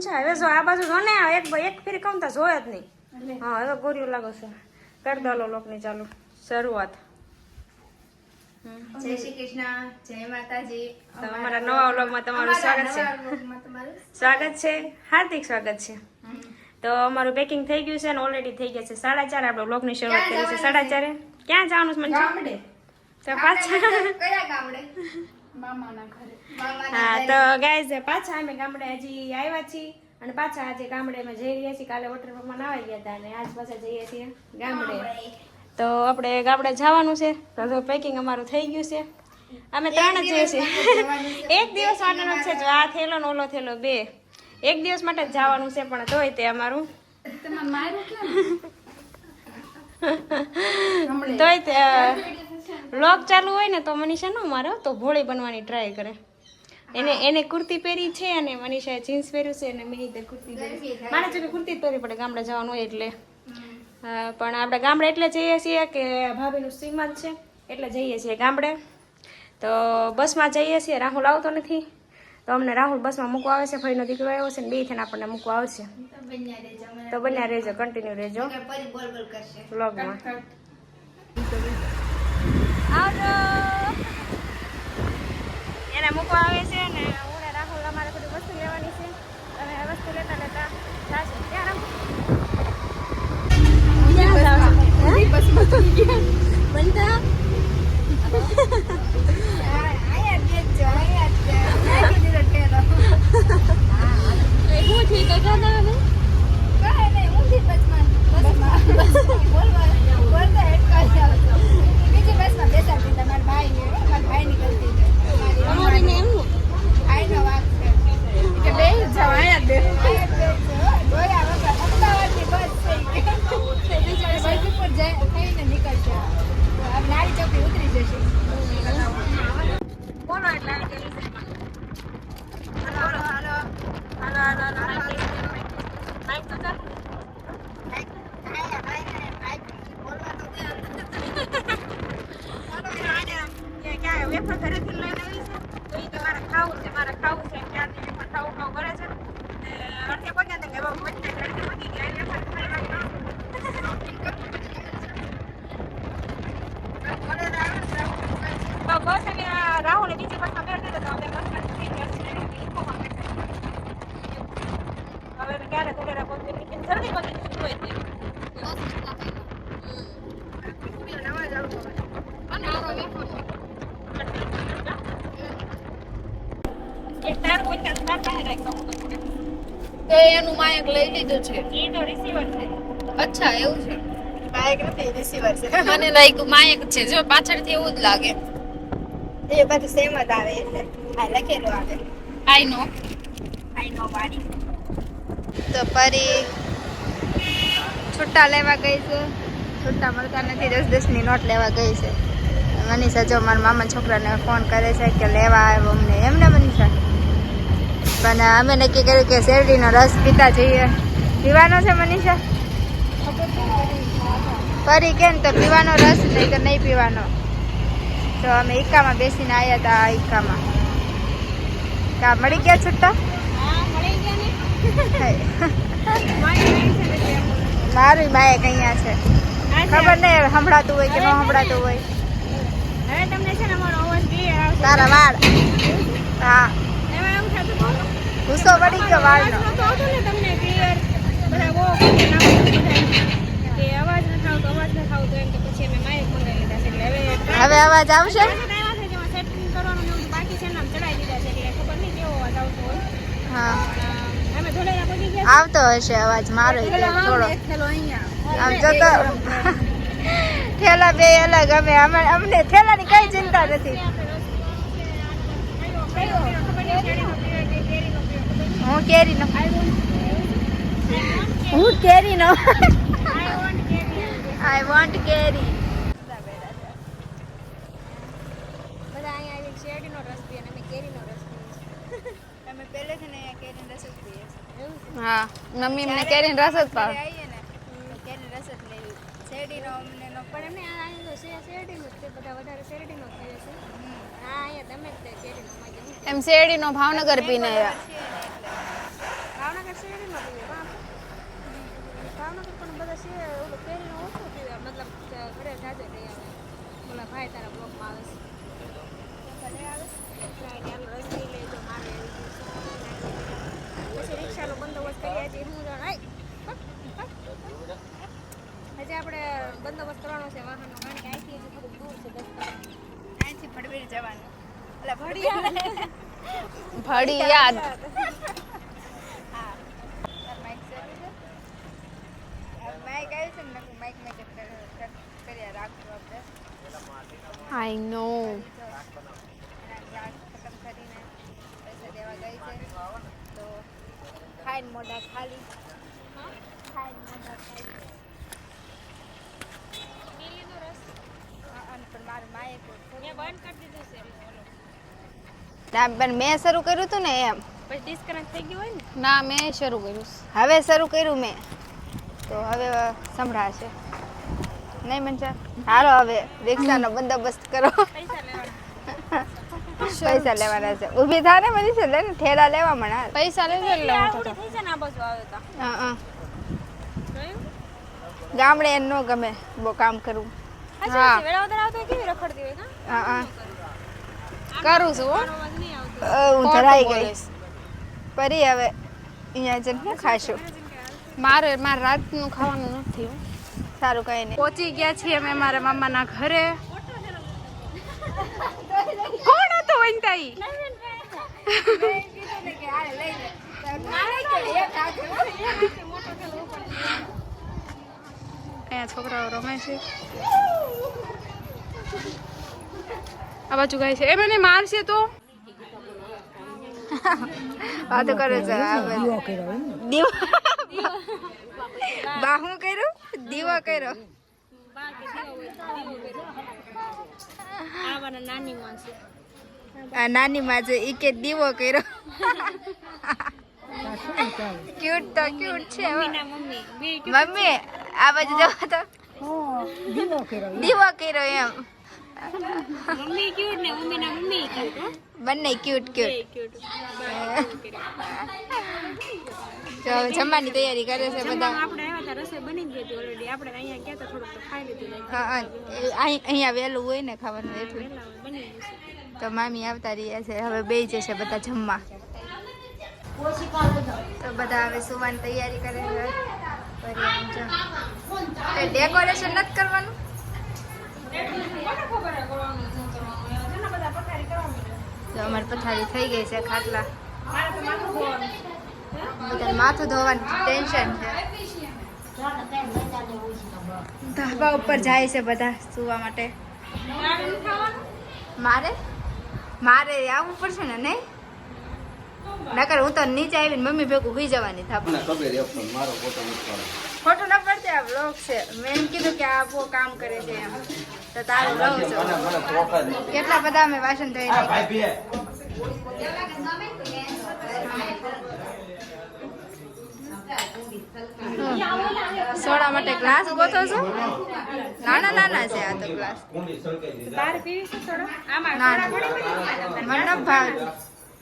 છે. હવે જો આ બાજુ જો ને આ એક એક ફેરી કહું તા જોયા જ નહીં. હા હવે ગોર્યું લાગો છે. કરી દો લોકની ચાલુ. શરૂઆત. જય શ્રી કૃષ્ણ. જય માતાજી. તમારા નવા વ્લોગમાં તમારું સ્વાગત છે. સ્વાગત. છે. હાર્દિક સ્વાગત છે. તો અમારું પેકિંગ થઈ ગયું છે અને ઓલરેડી થઈ ગયા છે. સાડા ચાર આપણે બ્લોગની શરૂઆત કરી છે. સાડા ચારે? ક્યાં જવાનું છે મને ગામડે. તો પાછા. કયા ગામડે? હા તો ગાય પાછા અમે ગામડે હજી આવ્યા છીએ અને પાછા આજે ગામડે અમે જઈ રહ્યા છીએ. કાલે વોટર પાર્કમાં નાવા ગયા હતા અને આજ પાછા જઈએ છીએ ગામડે. તો આપણે ગામડે જવાનું છે. તો પેકિંગ અમારું થઈ ગયું છે. અમે ત્રણ જ જઈએ છીએ. એક દિવસ માટેનો છે જો. આ થેલો ને ઓલો થેલો બે. એક દિવસ માટે જ જવાનું છે પણ તોય તે અમારું. તોય તે વ્લોગ ચાલુ હોય ને તો મનીષા નો મારો તો ભોળી બનવાની ટ્રાય કરે. એને એને કુર્તી પહેરી છે અને મનીષાએ જીન્સ પહેર્યું છે અને મેં તે કુર્તી પહેરી મારે જો કુર્તી જ પહેરવી પડે ગામડે જવાનું હોય એટલે. હા, પણ આપણે ગામડે એટલે જઈએ છીએ કે ભાભીનું શ્રીમંત છે એટલે જઈએ છીએ ગામડે. તો બસમાં જઈએ છીએ રાહુલ આવતો નથી. તો અમને રાહુલ બસમાં મૂકવા આવે છે ભાઈનો દીકરો આવ્યો છે ને બે થઈને આપણને મૂકવા આવશે. તો બન્યા રહેજો કન્ટિન્યુ રહેજો. પરી બોલ બોલ કરશે. વ્લોગમાં આવજો. એને મૂકવા આવે છે ને હું ને રાહુલ અમારે બધી વસ્તુ લેવાની છે. અને વસ્તુ લેતા લેતા જાશે ક્યાં રાહુલ? બનતા આયા બેસજો આયા જ નાખી દીધો ઠેલો હું ઠીક કાકા હવે કહે નહીં ઊંધી બસમાં બસમાં બોલવા બોલતા હેડકાઈ આવતો બીજી બસમાં બેસાડી દીધા મારા ભાઈ ને મારા ભાઈ ની ગલતી છે તમારી ને એમનું આઈનો વાંક છે કે બે જાવ આયા બે જોયા વગર અમદાવાદની બસ છે કે બીજા વૈજુપુર જાય થઈને નીકળશે તો આ નારી ચોકી ઉતરી જશે બોલો એટલે આવી ગયેલી છે હાલો હાલો હાલો હાલો હાલો માઈક તો ચાલુ આયા ભાઈ ને ભાઈ બોલવાનું દે કે ક્યાં વેફર ઘરેથી લઈને આવી છે તો ઈ તમારે ખાવું છે મારે ખાવું છે ત્યાંથી વેફર ખાવું ખાવું કરે છે અડધે પગ્યા કે બાબુ મને અડધે પગી ગયા વેફર ખાઈ રાહુલે બીજી બસમાં બેઠી તો અમે બસમાં થઈ ગયા. હવે ક્યારે પહોંચી જલ્દી પહોંચી હોય તે. એનું માયક લઈ લીધું છે. એ તો રિસીવર છે. અચ્છા એવું છે. માયક નથી રિસીવર છે. મને લાગ્યું માયક છે. જો પાછળથી એવું જ લાગે. એ બધું સેમ જ આવે એટલે આ લખેલું આવે. આઈ નો આઈ નો વાડી તો પરી છૂટા લેવા ગઈ છે. છૂટા મળતા નથી. દસ દસની નોટ લેવા ગઈ છે. મનીષા જો મારા મામા છોકરાને ફોન કરે છે કે લેવા આવ્યો અમને. એમને મનીષા? પણ અમે નક્કી કર્યું કે શેરડીનો રસ પીતા જઈએ. પીવાનો છે મનીષા? ફરી કેમ તો પીવાનો રસ નહીં તો નહીં પીવાનો. તો અમે ઈકામાં બેસીને આવ્યા હતા આ ઈકામાં. કા મળી ગયા છૂટા? મારી બાઈક અહીંયા છે. ખબર નહીં સંભળાતું હોય કે ન સંભળાતું હોય. હવે તમને છે ને અમારો અવાજ આવશે. તારા વાળ. હા. ગુસ્સો પડી ગયો વાળનો અવાજ આવતો ને તમને clear. બધા બહુ કે આવતી હતી બધાને. કે અવાજ અવાજ નથી આવતો એમ તો પછી અમે mic મંગાવી લીધા છે. એટલે હવે હવે અવાજ આવશે પાછળ આવ્યા છે જેમાં setting કરવાનું એવું બાકી છે ને આમ ચડાઈ દીધા છે એટલે ખબર નહીં કેવો અવાજ આવતો હોય. હા અમે ધોલેરા પહોંચી ગયા આવતો હશે અવાજ મારો થોડો આમ જો તો ઠેલા બે અલગ અમે- અમને થેલાની કઈ ચિંતા નથી હું કેરીનો હું કેરીનો આઈ વોન્ટ કેરી. બધા અહીંયા આવીને શેરડીનો રસ પીએ અને અમે કેરીનો રસ પીએ. તમે પહેલેથી ને અહીંયા કેરીનો રસ જ પીએ હા મમ્મી એમને કેરીને રસ જ પાવ કેરીનો રસ જ લેવી શેરડીનો અમને પણ આ અહીંયા તો શે- શેરડીનો જ છે બધા વધારે શેરડીનો જ પીવે છે હા અહીંયા તમે જ તે કેરીનો એમ શેરડીનો ભાવનગર પીને આવ્યા. શેરીમાં તમે ભાવનગર પણ બધા શેર ઓલું પહેરીને ઓછું પીવે મતલબ ઘરે જાજે લઈ આવે ઓલા ભાઈ તારા બ્લોકમાં આવે છે લેજો મારે પછી રિક્ષાનો બંદોબસ્ત કરીએ છીએ હું જણાય હજી આપણે બંદોબસ્ત કરવાનો છે વાહનનો કારણ કે અહીંથી હજી થોડુંક દૂર છે અહીંથી ભડવેર જવાનું એટલે ભડિયા ભડિયા આ માઈક આવ્યું છે ને નકરું માઈક મેં જ કર- કર્યા રાખજો આપણે. આઈ નો ક્લાસ ખતમ કરીને પૈસા દેવા ગઈ છે. તો ખાઈને મોઢા ખાલી. ખાઈને મોઢા ખાલી. પણ મારું માએ બંધ કરી દીધું છે. પણ મેં શરૂ કર્યું હતું ને એમ. પછી ડિસ્કનેક્ટ થઈ ગયું હોય ને? ના મેં શરૂ કર્યું. હવે શરૂ કર્યું મેં. તો હવે સંભળાશે. નહીં મંચા હાલો હવે રિક્ષાનો બંદોબસ્ત કરો. પૈસા લેવાના છે. ઊભી થા ને છે લે ને ઠેલા લેવા મણા પૈસા લેજો લે હું થઈ જાય ને આ બાજુ આવે તો. હા હા. ગામડે એમ ન ગમે બહુ કામ કરવું. હા હા. આવતો કેવી રખડતી હોય હા? હા કરું. છું હો. ધરાઈ ગઈ. પરી હવે અહીંયા જઈને ખાશું. મારે મારે રાતનું ખાવાનું નથી સારું કઈ નહીં. પહોંચી ગયા છીએ અમે મારા મામાના ઘરે. કોણ હતો વંતાઈ? અહીંયા છોકરાઓ રમે છે. આ બાજુ ગાય છે. એ મને મારશે તો. વાતો કરો છો આ કર્યો? દીવો કર્યું? દીવો કર્યો નાની આ નાની માં છે ઈ કે દીવો કર્યો. ક્યુટ તો ક્યુટ છે મમ્મી. મમ્મી આ બાજુ જવા તો. દીવો કર્યો એમ. મમ્મી ક્યુટ ને મમ્મી ના મમ્મી ક્યુટ બંને ક્યુટ ક્યુટ ક્યુટ તો જમવાની તૈયારી કરે છે બધા. આપણે આવ્યા હતા રસોઈ બની ગઈ હતી ઓલરેડી આપણે અહીંયા ગયા તો થોડુંક તો ખાઈ લીધું હા, હા. અહીં- અહીંયા વહેલું હોય ને ખાવાનું એટલે. તો મામી આવતા રહ્યા છે હવે બે જશે બધા જમવા. તો બધા હવે સુવાની તૈયારી કરે છે. ડેકોરેશન નથી કરવાનું? તો અમારે પથારી થઈ ગઈ છે ખાટલા. બધાને માથું ધોવાનું ટેન્શન છે. ધાબા ઉપર જાય છે બધા સુવા માટે. મારે? મારે આવવું પડશે ને નહીં? નકર હું તો નીચે આવીને મમ્મી ભેગું હોઈ જવાની થાપ મને ખબર મારો ફોટો નથી પાડે ખોટું ના પડતે આ બ્લોગ છે. મેં એમ કીધું કે આ બહુ કામ કરે છે એમ. તો તારું રહું છું. કેટલા બધા અમે વાસણ ધોઈ સોડા માટે ગ્લાસ ગોતો છો? નાના નાના છે આ તો ગ્લાસ. સળગાઈ પીવી છે થોડો આમાં મંડપ ભાવે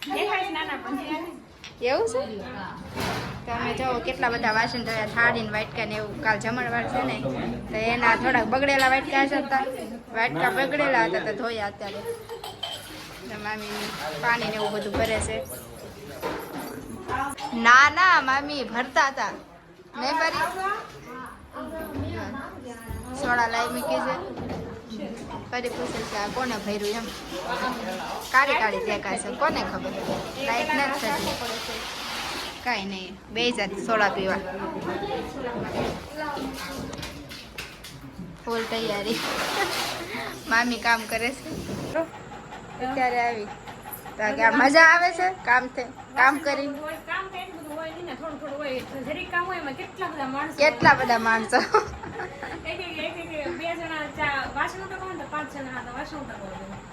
દેખાય છે નાના પછી એવું છે? તો અમે જો કેટલા બધા વાસણ ધોયા થાળી ને વાટકા ને એવું. કાલ જમણવાર છે ને, તો એના થોડાક બગડેલા વાટકા હતા. વાટકા બગડેલા હતા તો ધોયા અત્યારે. મામી પાણી ને એવું બધું ભરે છે. ના ના, મામી ભરતા હતા. નહીં ભરી? સોડા લાવી મૂકી છે. ફરી પૂછે કોને ભર્યું એમ? કાળી દેખાય છે. કોને ખબર? લાઈટ નથી થતી. કાંઈ નહીં બે જાત સોડા પીવા ફૂલ તૈયારી મામી કામ કરે છે અત્યારે આવી તો મજા આવે છે કામથી કામ કરી તો કેટલા બધા માણસો બે જણા વાસણ તો કોણ પાંચ જણા હતા વાસણ ઉટકવા